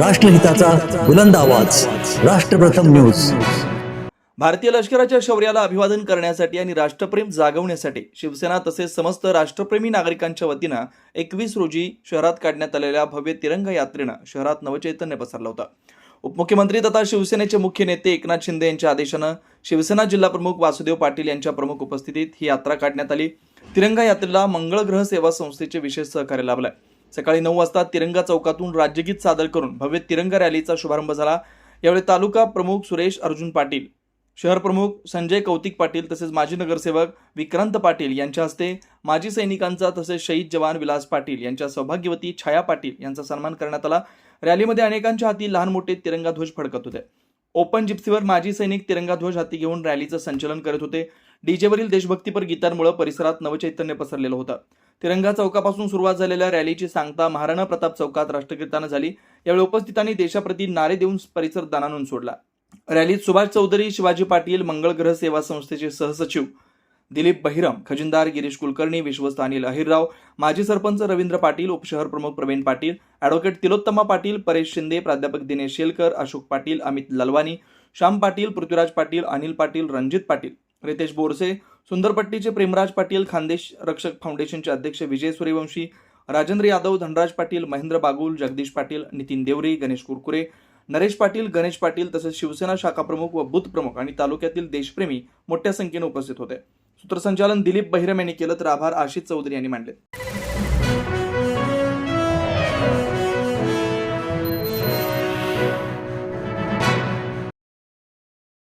राष्ट्रहिताचा बुलंद आवाज. राष्ट्रप्रथम न्यूज. भारतीय लष्कराच्या शौर्याला अभिवादन करण्यासाठी आणि राष्ट्रप्रेम जागवण्यासाठी शिवसेना तसेच समस्त राष्ट्रप्रेमी नागरिकांच्या वतीनं एकवीस रोजी शहरात काढण्यात आलेल्या भव्य तिरंगा यात्रेनं शहरात नवचैतन्य पसरलं होतं. उपमुख्यमंत्री तथा शिवसेनेचे मुख्य नेते एकनाथ शिंदे यांच्या आदेशानं शिवसेना जिल्हा प्रमुख वासुदेव पाटील यांच्या प्रमुख उपस्थितीत ही यात्रा काढण्यात आली. तिरंगा यात्रेला मंगळग्रह सेवा संस्थेचे विशेष सहकार्य लाभलंय. सकाळी नऊ वाजता तिरंगा चौकातून राज्यगीत सादर करून भव्य तिरंगा रॅलीचा शुभारंभ झाला. यावेळी तालुका प्रमुख सुरेश अर्जुन पाटील शहर प्रमुख संजय कौतिक पाटील तसेच माजी नगरसेवक विक्रांत पाटील यांच्या हस्ते माजी सैनिकांचा तसेच शहीद जवान विलास पाटील यांच्या सौभाग्यवती छाया पाटील यांचा सन्मान करण्यात आला. रॅलीमध्ये अनेकांच्या हाती लहान मोठे तिरंगा ध्वज फडकत होते. ओपन जिप्सीवर माजी सैनिक तिरंगा ध्वज हाती घेऊन रॅलीचं संचलन करत होते. डीजेवरील देशभक्तीपर गीतांमुळे परिसरात नवचैतन्य पसरलेलं होतं. तिरंगा चौकापासून सुरुवात झालेल्या रॅलीची सांगता महाराणा प्रताप चौकात राष्ट्रकीर्तनं झाली. यावेळी उपस्थितांनी देशाप्रती नारे देऊन परिसर दानानून सोडला. रॅलीत सुभाष चौधरी शिवाजी पाटील मंगळ ग्रह सेवा संस्थेचे सहसचिव दिलीप बहिरम खजिनदार गिरीश कुलकर्णी विश्वस्त अनिल अहिरराव माजी सरपंच रवींद्र पाटील उपशहर प्रमुख प्रवीण पाटील अॅडव्होकेट तिलोत्तमा पाटील परेश शिंदे प्राध्यापक दिनेश शेलकर अशोक पाटील अमित ललवानी श्याम पाटील पृथ्वीराज पाटील अनिल पाटील रणजित पाटील. रितेश बोरसे सुंदरपट्टीचे प्रेमराज पाटील खानदेश रक्षक फाउंडेशनचे अध्यक्ष विजय सूर्यवंशी राजेंद्र यादव धनराज पाटील महेंद्र बागुल जगदीश पाटील नितीन देवरी गणेश कुरकुरे नरेश पाटील गणेश पाटील तसेच शिवसेना शाखा प्रमुख व बूथ प्रमुख आणि तालुक्यातील देशप्रेमी मोठ्या संख्येने उपस्थित होते. सूत्रसंचालन दिलीप बहिरम यांनी केलं तर आभार आशिष चौधरी यांनी मांडले